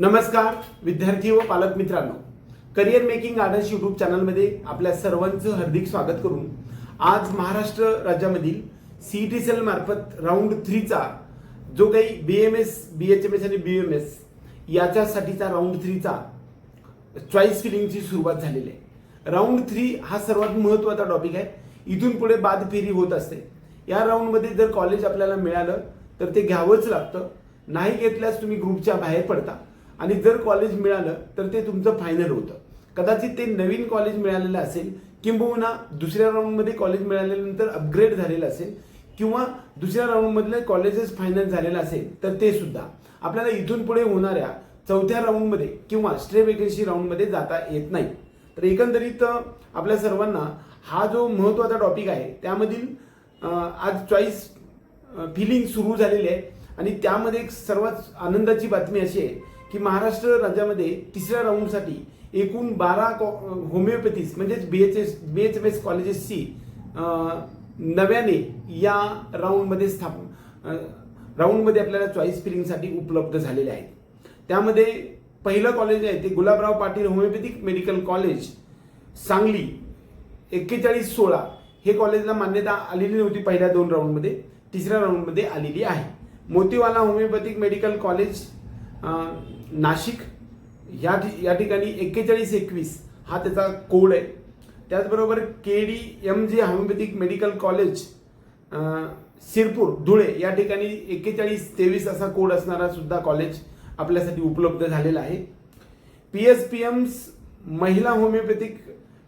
नमस्कार विद्यार्थी व पालक मित्रांनो. करिअर मेकिंग आदर्श युट्यूब चॅनलमध्ये आपल्या सर्वांचं हार्दिक स्वागत करून आज महाराष्ट्र राज्यामधील सी टी सेल मार्फत राऊंड थ्रीचा जो काही B M S B H M S आणि बी एम एस याच्यासाठीचा राऊंड थ्रीचा चॉईस फिलिंगची सुरुवात झालेली आहे. राऊंड थ्री हा सर्वात महत्त्वाचा टॉपिक आहे. इथून पुढे बाद फेरी होत असते. या राऊंडमध्ये जर कॉलेज आपल्याला मिळालं तर ते घ्यावंच लागतं. नाही घेतल्यास तुम्ही ग्रुपच्या बाहेर पडता. आणि जर कॉलेज मिळालं तर ते तुमचं फायनल होतं. कदाचित ते नवीन कॉलेज मिळालेलं असेल किंबहुना दुसऱ्या राऊंडमध्ये कॉलेज मिळाल्यानंतर अपग्रेड झालेलं असेल किंवा दुसऱ्या राऊंडमधलं कॉलेजेस फायनल झालेलं असेल तर ते सुद्धा. आपल्याला इथून पुढे होणाऱ्या चौथ्या राऊंडमध्ये किंवा स्ट्रे वेकेन्सी राऊंडमध्ये जाता येत नाही. तर एकंदरीत आपल्या सर्वांना हा जो महत्त्वाचा टॉपिक आहे त्यामधील आज चॉईस फिलिंग सुरू झालेली आहे. आणि त्यामध्ये एक सर्वात आनंदाची बातमी अशी आहे की महाराष्ट्र राज्यामध्ये तिसऱ्या राऊंडसाठी एकूण बारा होमिओपॅथीज म्हणजेच B H S B H M S कॉलेजेसची नव्याने या राऊंडमध्ये स्थाप राऊंडमध्ये आपल्याला चॉईस फिलिंगसाठी उपलब्ध झालेले आहेत. त्यामध्ये पहिलं कॉलेज आहे ते Gulabrao Patil homeopathic medical college Sangli एक्केचाळीस सोळा. हे कॉलेजला मान्यता आलेली नव्हती पहिल्या दोन राऊंडमध्ये तिसऱ्या राऊंडमध्ये आलेली आहे. Motiwala homeopathic medical college Nashik या ठि- या ठिकाणी एक्केचाळीस एकवीस हा त्याचा कोड आहे. त्याचबरोबर K D M J homeopathic medical college Sirpur Shirpur Dhule या ठिकाणी एक्केचाळीस तेवीस असा कोड असणारा सुद्धा कॉलेज आपल्यासाठी उपलब्ध झालेला आहे. P S P M's Mahila homoeopathic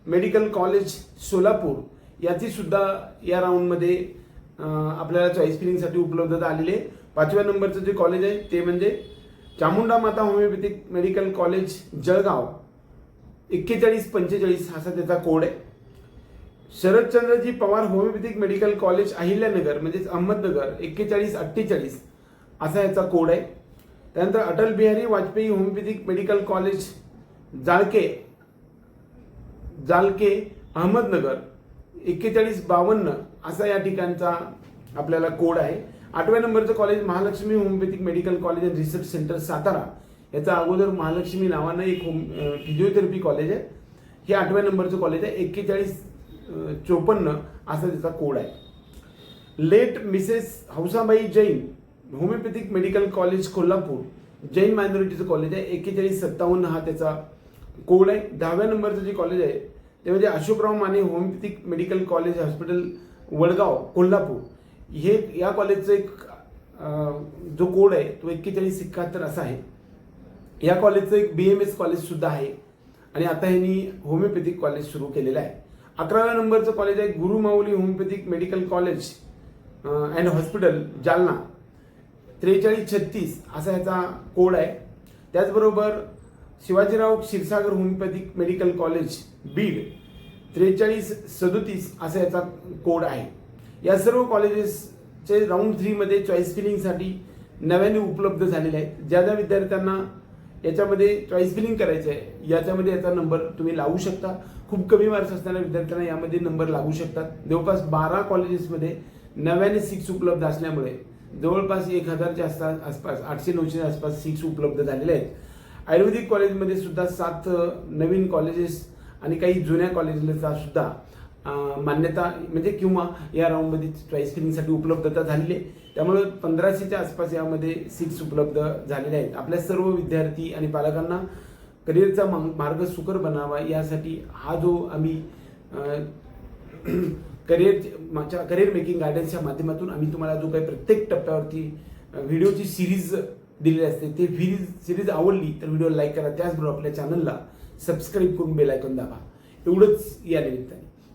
medical college Solapur याची सुद्धा या राऊंडमध्ये आपल्याला चॉईस फिलिंगसाठी उपलब्धता आलेली आहे. पाचव्या नंबरचं जे कॉलेज आहे ते म्हणजे चामुंडा माता होमिओपॅथिक मेडिकल कॉलेज जळगाव. एक्केचाळीस पंचेचाळीस असा त्याचा कोड आहे. Sharadchandraji Pawar homeopathic medical college Ahilyanagar म्हणजेच अहमदनगर एक्केचाळीस अठ्ठेचाळीस असा याचा कोड आहे. त्यानंतर Atal Bihari Vajpayee homeopathic medical college Jalke Jalke Ahmednagar एक्केचाळीस बावन्न असा या ठिकाणचा आपल्याला कोड आहे. आठव्या नंबरचं college Mahalakshmi homeopathic medical college and research centre Satara. याचा अगोदर महालक्ष्मी नावानं एक होम फिजिओथेरपी कॉलेज आहे. हे आठव्या नंबरचं कॉलेज आहे. एक्केचाळीस चोपन्न असा त्याचा कोड आहे. Late Mrs Hausabai Jain homeopathic medical college Kolhapur. Jain मायनॉरिटीचं college आहे. एक्केचाळीस सत्तावन्न हा त्याचा कोड आहे. दहाव्या नंबरचं जे कॉलेज आहे ते म्हणजे Ashokrao Mane homeopathic medical college hospital Vadgaon Kolhapur. हे या कॉलेजचं एक जो कोड आहे तो एक्केचाळीस एकाहत्तर असा आहे. या कॉलेजचं एक बी एम एस कॉलेजसुद्धा आहे. आणि आता ह्यांनी होमिओपॅथिक कॉलेज सुरू केलेलं आहे. अकराव्या नंबरचं कॉलेज आहे Guru Mauli homeopathic medical college and hospital Jalna. त्रेचाळीस छत्तीस असा ह्याचा कोड आहे. त्याचबरोबर Shivajirao Kshirsagar homeopathic medical college Beed. त्रेचाळीस सदोतीस असा याचा कोड आहे. या सर्व कॉलेजेसचे राऊंड थ्रीमध्ये चॉईस फिलिंगसाठी नव्याने उपलब्ध झालेले आहेत. ज्या ज्या विद्यार्थ्यांना याच्यामध्ये चॉईस फिलिंग करायचं आहे याच्यामध्ये याचा नंबर तुम्ही लावू शकता. खूप कमी मार्क्स असणाऱ्या विद्यार्थ्यांना यामध्ये नंबर लागू शकतात. जवळपास बारा कॉलेजेसमध्ये नव्याने सीट्स उपलब्ध असल्यामुळे जवळपास एक हजारच्या आसपास आसपास आठशे नऊशे आसपास सीट्स उपलब्ध झालेल्या आहेत. आयुर्वेदिक कॉलेजमध्ये सुद्धा सात नवीन कॉलेजेस आणि काही जुन्या कॉलेजला सुद्धा मान्यता म्हणजे किंवा या राऊंडमध्ये प्राईस फिलिंगसाठी उपलब्धता झालेली आहे. त्यामुळे पंधराशेच्या आसपास यामध्ये सीट्स उपलब्ध झालेल्या आहेत. आपल्या सर्व विद्यार्थी आणि पालकांना करिअरचा मा- मार्ग सुकर बनावा यासाठी हा जो आम्ही करिअर माझ्या करिअर मेकिंग गायडन्सच्या माध्यमातून आम्ही तुम्हाला जो काही प्रत्येक टप्प्यावरती व्हिडिओची सिरीज दिलेली असते ते व्हिरीज सिरीज आवडली तर व्हिडिओ लाईक करा. त्याचबरोबर आपल्या चॅनलला सबस्क्राईब करून बेल आयकॉन दाबा. एवढंच या निमित्ताने.